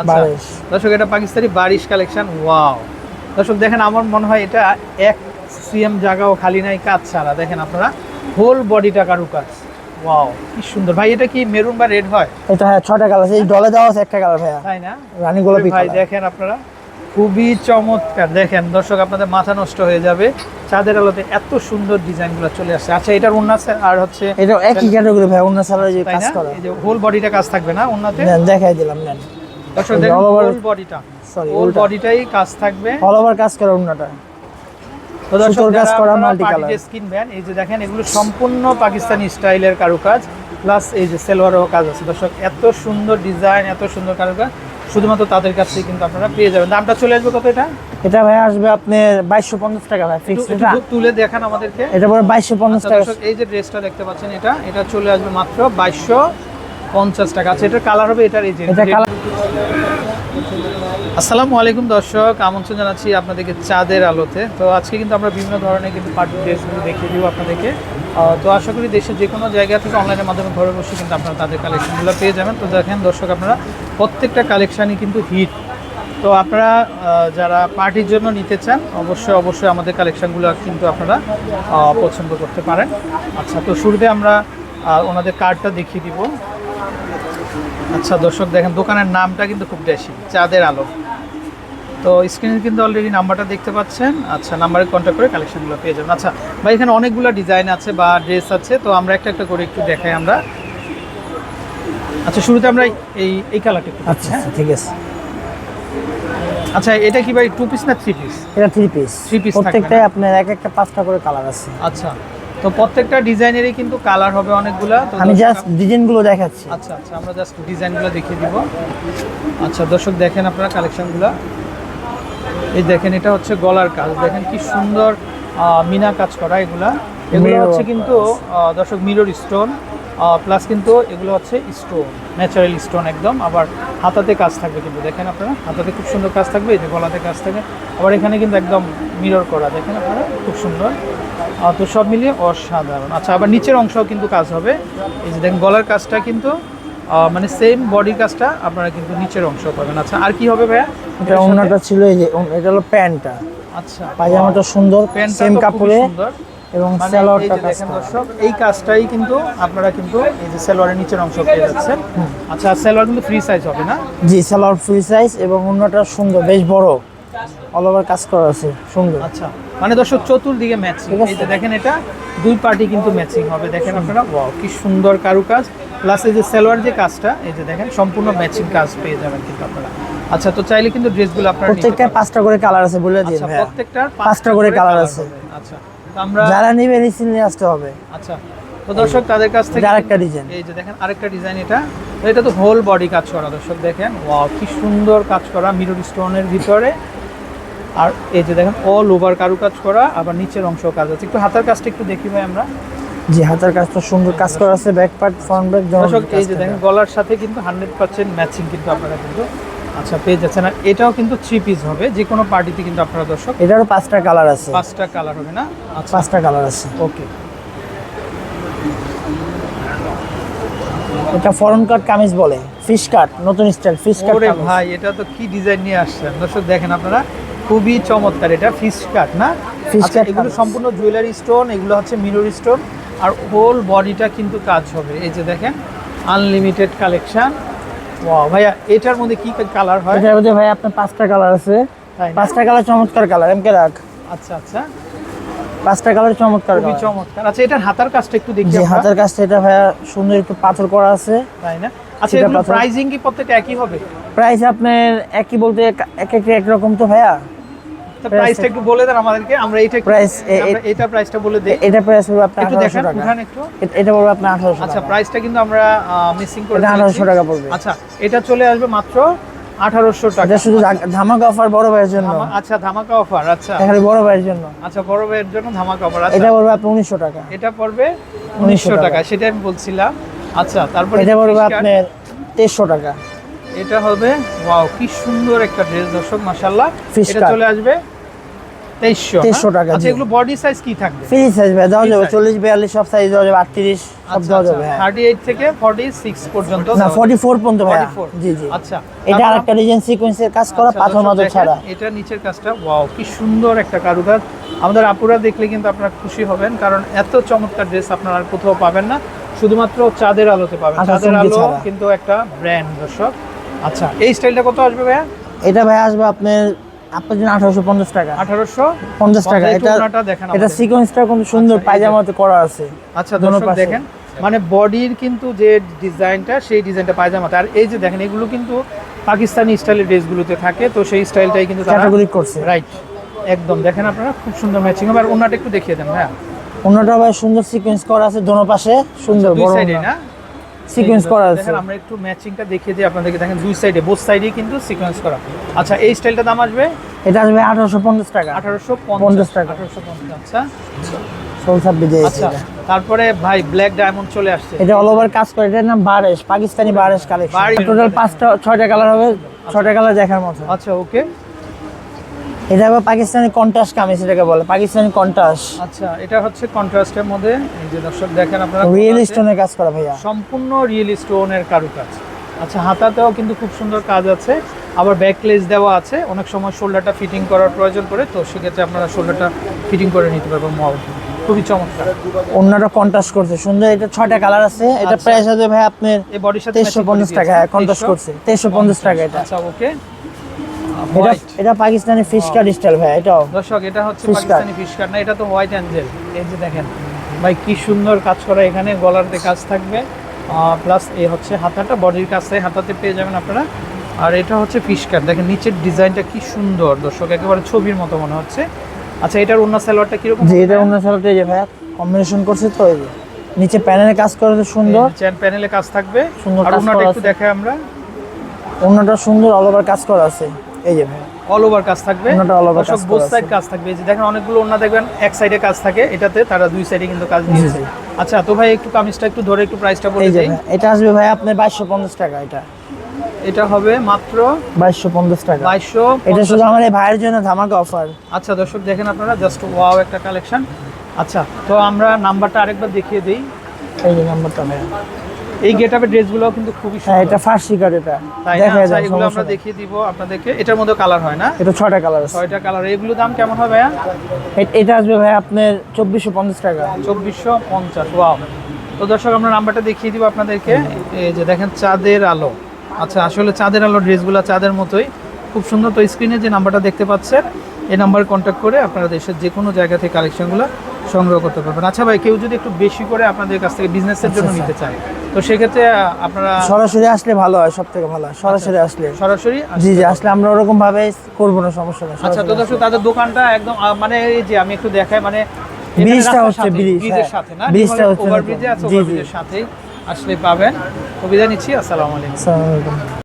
আচ্ছা। দর্শক এটা পাকিস্তানি বারিশ কালেকশন ওয়াও দর্শক দেখেন আমার মনে হয় এটা এক সিএম জায়গাও খালি নাই কাজ ছাড়া। দেখেন আপনারা হোল বডিটা কারু কাজ ওয়াও কি সুন্দর। ভাই এটা কি মেরুন বা রেড হয়? এটা হ্যাঁ ছটা কালার আছে। এই ডলে দেওয়া আছে একটা কালার ভাইয়া। তাই না? রানী গোলাপি ভাই দেখেন আপনারা। খুবই চমৎকার। দেখেন দর্শক আপনাদের মাথা নষ্ট হয়ে যাবে। চাঁদের আলোতে এত সুন্দর ডিজাইনগুলো চলে আসছে। আচ্ছা এটার উন্নাস আর হচ্ছে এটা একই ক্যাটাগরি ভাই যে কাজ করা। এই যে হোল বডিটা কাজ থাকবে না দেখাই দিলাম নেন। দর্শক দেখেন হোল বডিটা সরি হোল বডিটাই কাজ থাকবে। অল ওভার কাজ করা অন্যটা তো দর্শক কাজ করা multi party color। dress এই যে দেখেন এগুলো সম্পূর্ণ পাকিস্তানি স্টাইলের কারুকাজ প্লাস এই যে সেলোয়ারও কাজ আছে। দর্শক এত সুন্দর ডিজাইন এত সুন্দর কারুকাজ। শুধুমাত্র তাদের কাছ থেকে কিন্তু আপনারা পেয়ে যাবেন। দামটা চলে আসবে কত এটা? এটা ভাই আসবে আপনার বাইশশো পঞ্চাশ টাকা ভাই ফিক্স এটা। তুলে দেখান আমাদেরকে। এটা পরে বাইশশো পঞ্চাশ আচ্ছা, টাকা। এই যে ড্রেসটা দেখতে পাচ্ছেন এটা এটা চলে আসবে মাত্র বাইশশো পঞ্চাশ টাকা। আচ্ছা এটার কালার হবে এটার এই যে এটা কালার আসসালামু আলাইকুম দর্শক, আমন্ত্রণ জানাচ্ছি আপনাদেরকে চাঁদের আলোতে। তো আজকে কিন্তু আমরা বিভিন্ন ধরনের কিন্তু পার্টি ড্রেসগুলো দেখিয়ে দিব আপনাদেরকে। তো আশা করি দেশের যে কোনো জায়গা থেকে অনলাইনের মাধ্যমে ঘরে বসে কিন্তু আপনারা তাদের কালেকশনগুলো পেয়ে যাবেন। তো দেখেন দর্শক, আপনারা প্রত্যেকটা কালেকশানই কিন্তু হিট তো আপনারা যারা পার্টির জন্য নিতে চান, অবশ্যই অবশ্যই আমাদের কালেকশনগুলো কিন্তু আপনারা পছন্দ করতে পারেন। আচ্ছা তো শুরুতে আমরা ওনাদের কার্ডটা দেখিয়ে দিব। আচ্ছা দর্শক, দেখেন দোকানের নামটা কিন্তু খুব বেশি চাঁদের আলো। তো স্ক্রিনে কিন্তু অলরেডি নাম্বারটা দেখতে পাচ্ছেন। আচ্ছা নাম্বারে কন্ট্যাক্ট করে কালেকশনগুলো পেয়ে যাবেন। আচ্ছা ভাই এখানে অনেকগুলো ডিজাইন আছে বা ড্রেস আছে তো আমরা একটা একটা করে একটু দেখাই আমরা। আচ্ছা শুরুতে আমরা এই এই কালারটা একটু আচ্ছা আচ্ছা, ঠিক আছে। আচ্ছা এটা কি ভাই টু পিস না থ্রি পিস এটা থ্রি পিস থ্রি পিস প্রত্যেকটাই আপনার এক একটা পাঁচটা করে কালার আছে। আচ্ছা তো প্রত্যেকটা ডিজাইনেরই কিন্তু কালার হবে অনেকগুলা তো আমি জাস্ট ডিজাইনগুলো দেখাচ্ছি। আচ্ছা আচ্ছা আমরা জাস্ট ডিজাইনগুলো দেখিয়ে দিব। আচ্ছা দর্শক দেখেন আপনারা কালেকশনগুলো এই দেখেন এটা হচ্ছে গলার কাজ। দেখেন কি সুন্দর মিনা কাজ করা এগুলা। এগুলো হচ্ছে কিন্তু দর্শক মিরর স্টোন প্লাস কিন্তু এগুলো হচ্ছে স্টোন ন্যাচারাল স্টোন একদম। আবার হাতাতে কাজ থাকবে কিন্তু দেখেন আপনারা হাতাতে খুব সুন্দর কাজ থাকবে এই যে গলাতে কাজ থাকবে। আবার এখানে কিন্তু একদম মিরর করা দেখেন আপনারা খুব সুন্দর। তো সব মিলিয়ে অসাধারণ। আচ্ছা আবার নিচের অংশও কিন্তু কাজ হবে। এই যে দেখেন গলার কাজটা কিন্তু মানে সেম বডির কাজটা আপনারা কিন্তু নিচের অংশ পাবেন। আচ্ছা আর কি হবে ভাইয়া? এটা অন্যটা ছিল এই যে এটা হলো প্যান্টটা। আচ্ছা পায়জামাটা সুন্দর সেম কাপড়ে সুন্দর। এবং মানে সালোয়ারটা দেখেন দর্শক এই কাজটাই কিন্তু আপনারা কিন্তু এই যে সালোয়ারের নিচের অংশ পেয়ে যাচ্ছেন। আচ্ছা সালোয়ার কিন্তু ফ্রি সাইজ হবে না? জি সালোয়ার ফ্রি সাইজ এবং অন্যটা সুন্দর বেশ বড়। অল ওভার কাজ করা আছে সুন্দর। আচ্ছা মানে দর্শক চতুর্দিকে ম্যাচিং। এই যে দেখেন এটা দুই পার্টি কিন্তু ম্যাচিং হবে। দেখেন আপনারা ওয়াও কি সুন্দর কারুকাজ। প্লাস এই যে সালোয়ার যে কাজটা এই যে দেখেন সম্পূর্ণ ম্যাচিং কাজ পেয়ে যাবেন কিন্তু আপনারা। আচ্ছা তো চাইলে কিন্তু ড্রেসগুলো আপনারা প্রত্যেকটা পাঁচটা করে কালার আছে বলে দিন আচ্ছা প্রত্যেকটার পাঁচটা করে colour আছে। আচ্ছা তো আমরা যারা নিবে রিসিল নিয়ে আসতে হবে। আচ্ছা তো দর্শক তাদের কাছ থেকে আরেকটা ডিজাইন এই যে দেখেন আরেকটা ডিজাইন এটা। এটা তো হোল বডি কাজ করা দর্শক দেখেন। ওয়াও কি সুন্দর কাজ করা মিরর স্টোনের ভিতরে। আর এই যে দেখেন অল ওভার কারু কাজ করা আবার নিচের অংশ কাজ আছে। একটু হাতার কাজটা একটু দেখি ভাই আমরা। জি হাতের কাজটা সুন্দর কাজ করা আছে ব্যাক পার্ট ফ্রন্ট ব্যাক দর্শক এই যে দেখেন গলার সাথে কিন্তু হান্ড্রেড পার্সেন্ট ম্যাচিং কিন্তু আপনারা কিন্তু আচ্ছা পেয়ে যাচ্ছেন। আর এটাও কিন্তু থ্রি পিস হবে যে কোনো পার্টিতে কিন্তু আপনারা দর্শক এটারও পাঁচটা কালার আছে। পাঁচটা কালার হবে না? আচ্ছা। পাঁচটা কালার আছে। ওকে এটা ফরেন কাট কামিজ বলে ফিশ কাট নতুন স্টাইল ফিশ কাট ওরে ভাই এটা তো কি ডিজাইন নিয়ে আসছেন? দর্শক দেখেন আপনারা খুবই চমৎকার এটা ফিশ কাট না? ফিশ কাট এগুলো সম্পূর্ণ জুয়েলারি স্টোন এগুলো হচ্ছে মিরর স্টোন আর হোল বডিটা কিন্তু কাজ হবে। এই যে দেখেন আনলিমিটেড কালেকশন ওয়াও ভাইয়া এটার মধ্যে কি কালার হয়? এটার মধ্যে ভাই আপনার পাঁচটা কালার আছে। পাঁচটা কালার চমৎকার কালার এমকে রাখ। আচ্ছা আচ্ছা। পাঁচটা কালার চমৎকার খুবই চমৎকার। আচ্ছা এটার হাতার কাজটা একটু দেখি আমরা, হাতের কাজটা এটা ভাইয়া সুন্দর একটু পাথর করা আছে। তাই না? আচ্ছা এগুলো প্রাইজিং কি প্রত্যেকটা একই হবে? প্রাইস আপনার একই বলতে এক এক এক একরকম তো ভাইয়া। প্রাইসটা একটু বলে দেন আমাদেরকে। আমরা এইটা একটু- Price, এ- আমরা এটা প্রাইসটা বলে দেই। এটা প্রাইস আপনার দেখেন টাকা উঠান একটু। এটা পড়বে আপনার আচ্ছা প্রাইসটা কিন্তু আমরা মিসিং করে এটা টাকা পড়বে। আচ্ছা এটা চলে আসবে মাত্র আঠারোশো টাকা। শুধু ধামাকা অফার বড় ভাইয়ের জন্য। আচ্ছা ধামাকা অফার আচ্ছা। এখানে বড় ভাইয়ের জন্য। আচ্ছা বড় ভাইয়ের জন্য ধামাকা অফার আচ্ছা। এটা পড়বে আপনার টাকা। এটা পড়বে 1900 উনিশশো টাকা। সেটা আমি বলছিলাম। আচ্ছা তারপরে এটা পড়বে আপনার তেইশশো টাকা। এটা হবে ওয়াও কি সুন্দর একটা ড্রেস দর্শক মাশাআল্লাহ। এটা চলে আসবে তেইশশো 2300 টাকা, আচ্ছা এগুলো বডি সাইজ কি থাকবে? ফ্রি সাইজ ভাই দেওয়া যাবে চল্লিশ বিয়াল্লিশ সব সাইজ দেওয়া যাবে আটত্রিশ সব দেওয়া যাবে হ্যাঁ। থার্টি এইট থেকে ফর্টি সিক্স পর্যন্ত না ফর্টি ফোর পর্যন্ত ভাইয়া। 44 জি জি। আচ্ছা এটা আরেকটা ডিজাইন সিকোয়েন্সের কাজ করা আচ্ছা, পাথর ছাড়া। এটা নিচের কাজটা ওয়াও কি সুন্দর একটা কারুকাজ। আমাদের আপুরা দেখলে কিন্তু আপনারা খুশি হবেন কারণ এত চমৎকার ড্রেস আপনারা আর কোথাও পাবেন না। শুধুমাত্র চাঁদের আলোতে পাবেন। চাঁদের আলো কিন্তু একটা ব্র্যান্ড দর্শক। আচ্ছা এই স্টাইলটা কত আসবে ভাইয়া? এটা ভাই আসবে আপনার আপনার জন্য আঠারোশো পঞ্চাশ টাকা। আঠারোশো? পঞ্চাশ টাকা। এটা এটা সিকোয়েন্সটা কিন্তু সুন্দর আচ্ছা, পায়জামাতে করা আছে। আচ্ছা দর্শক। দেখেন মানে বডির কিন্তু যে ডিজাইনটা সেই ডিজাইনটা পায়জামাতে। আর এই যে দেখেন এগুলো কিন্তু পাকিস্তানি স্টাইলের ড্রেসগুলোতে থাকে তো সেই স্টাইলটাই কিন্তু ক্যাটাগরি করছে। রাইট একদম দেখেন আপনারা খুব সুন্দর ম্যাচিং হবে আর ওনাটা একটু দেখিয়ে দেন হ্যাঁ। অন্যটা ভাই সুন্দর সিকোয়েন্স করা আছে দোনো পাশে। সুন্দর দুই বড় না? সিকোয়েন্স করা আছে। দেখেন আমরা একটু ম্যাচিংটা দেখিয়ে দিই আপনাদেরকে। দেখেন দুই সাইডে বোথ সাইডেই কিন্তু সিকোয়েন্স করা। আচ্ছা এই স্টাইলটা দাম আসবে? এটা আসবে আঠারোশো পঞ্চাশ টাকা। আঠারোশো পঞ্চাশ টাকা। আঠারোশো পঞ্চাশ আচ্ছা। আচ্ছা তারপরে ভাই ব্ল্যাক ডায়মন্ড চলে আসছে। এটা অল ওভার কাজ করে এটার নাম বারেশ পাকিস্তানি বারেশ কালেকশন টোটাল পাঁচটা ছয়টা কালার হবে ছয়টা কালার দেখার মতো। আচ্ছা ওকে এটা আবার পাকিস্তানি কন্ট্রাস্ট কামিজ এটাকে বলে পাকিস্তানি কন্ট্রাস্ট আচ্ছা এটা হচ্ছে কন্ট্রাস্টের মধ্যে এই যে দর্শক দেখেন আপনারা রিয়েল স্টোনের কাজ করা ভাইয়া। সম্পূর্ণ রিয়েল স্টোনের কারুকাজ। আচ্ছা হাতাতেও কিন্তু খুব সুন্দর কাজ আছে আবার ব্যাকলেস দেওয়া আছে অনেক সময় শোল্ডারটা ফিটিং করার প্রয়োজন পড়ে তো সেক্ষেত্রে আপনারা শোল্ডারটা ফিটিং করে নিতে পারবেন মল। খুবই চমৎকার। অন্যটা কন্ট্রাস্ট করছে সুন্দর এটা ছয়টা কালার আছে এটা আচ্ছা। প্রাইস আছে ভাই আপনার এই বডির সাথে তেইশশো পঞ্চাশ। টাকা কন্ট্রাস্ট 2350 করছে তেইশশো পঞ্চাশ টাকা এটা। আচ্ছা ওকে এটা এটা পাকিস্তানি ফিশ কাট স্টাইল ভাই এটাও দর্শক এটা হচ্ছে পাকিস্তানি ফিশ কাট না এটা তো হোয়াইট অ্যাঞ্জেল এই যে দেখেন ভাই কি সুন্দর কাজ করা এখানে গলারতে কাজ থাকবে। প্লাস এই হচ্ছে হাতাটা বডির কাজটাই হাতাতে পেয়ে যাবেন আপনারা। আর এটা হচ্ছে ফিশ কাট দেখেন নিচের ডিজাইনটা কি সুন্দর দর্শক একেবারে ছবির মতো মনে হচ্ছে। আচ্ছা এটার অন্য সালোয়ারটা কীরকম? যে এটা অন্য সালটা যে ভাই কম্বিনেশন করছে তো এই যে। নিচে প্যানেলে কাজ করে তো সুন্দর চ্যান প্যানেলে কাজ থাকবে। সুন্দর আর অন্যটা একটু দেখাই আমরা। অন্যটা সুন্দর অল ওভার কাজ করা আছে। এই যে অল ওভার কাজ থাকবে। over দর্শক কাজ বোথ সাইড কাজ থাকবে। এই যে দেখেন অনেকগুলো অন্য দেখবেন এক সাইডে কাজ থাকে এটাতে তারা দুই সাইডে কিন্তু কাজ নিয়েছে। আচ্ছা তো ভাই একটু কামিজটা একটু ধরে একটু প্রাইসটা বলে এই যে এটা আসবে ভাই আপনার বাইশশো পঞ্চাশ টাকা এটা। এটা হবে মাত্র বাইশশো পঞ্চাশ টাকা। বাইশশো এটা শুধু আমার ভাইয়ের জন্য ধামাকা অফার আচ্ছা দর্শক দেখেন আপনারা জাস্ট ওয়াও একটা কালেকশন আচ্ছা তো আমরা নাম্বারটা আরেকবার দেখিয়ে দিই। এই নাম্বারটা ভাই। এই গেট আপের ড্রেসগুলো কিন্তু খুবই হ্যাঁ সুন্দর। এটা ফার্সি কার্ড এটা? দেখা আচ্ছা যায় এগুলো আমরা দেখিয়ে দিব আপনাদেরকে। এটার মধ্যে কালার হয় না? এটা ছয়টা কালার আছে। ছয়টা কালার। এগুলো দাম কেমন হবে ভাইয়া? এটা আসবে ভাই আপনার চব্বিশশো পঞ্চাশ টাকা। চব্বিশশো পঞ্চাশ ওয়াও। তো দর্শক আমরা নাম্বারটা দেখিয়ে দিব আপনাদেরকে। এই যে দেখেন চাঁদের আলো। আচ্ছা আসলে চাঁদের আলো ড্রেসগুলো চাঁদের মতোই। খুব সুন্দর। তো স্ক্রিনে যে নাম্বারটা দেখতে পাচ্ছেন এই নাম্বার কন্ট্যাক্ট করে আপনারা দেশের যে কোনো জায়গা থেকে কালেকশনগুলো সংগ্রহ করতে পারবেন। আচ্ছা ভাই কেউ যদি একটু বেশি করে আপনাদের কাছ থেকে বিজনেসের জন্য আচ্ছা, নিতে চায় তো সেক্ষেত্রে আপনারা সরাসরি আসলে ভালো হয় সব থেকে ভালো হয়। সরাসরি আসলে। সরাসরি জি জি আসলে আমরা ওরকম ভাবে করব না সমস্যা নেই আচ্ছা তো দর্শক তাদের দোকানটা একদম মানে এই যে আমি একটু দেখাই মানে ব্রিজটা হচ্ছে ব্রিজ, ব্রিজের হ্যাঁ। সাথে না? ব্রিজটা হচ্ছে ওভার নতুন। ব্রিজে আছে জি, ওভার জি। ব্রিজের সাথেই আসলে পাবেন। তো নিচ্ছি আসসালামু আলাইকুম। আসসালামু আলাইকুম।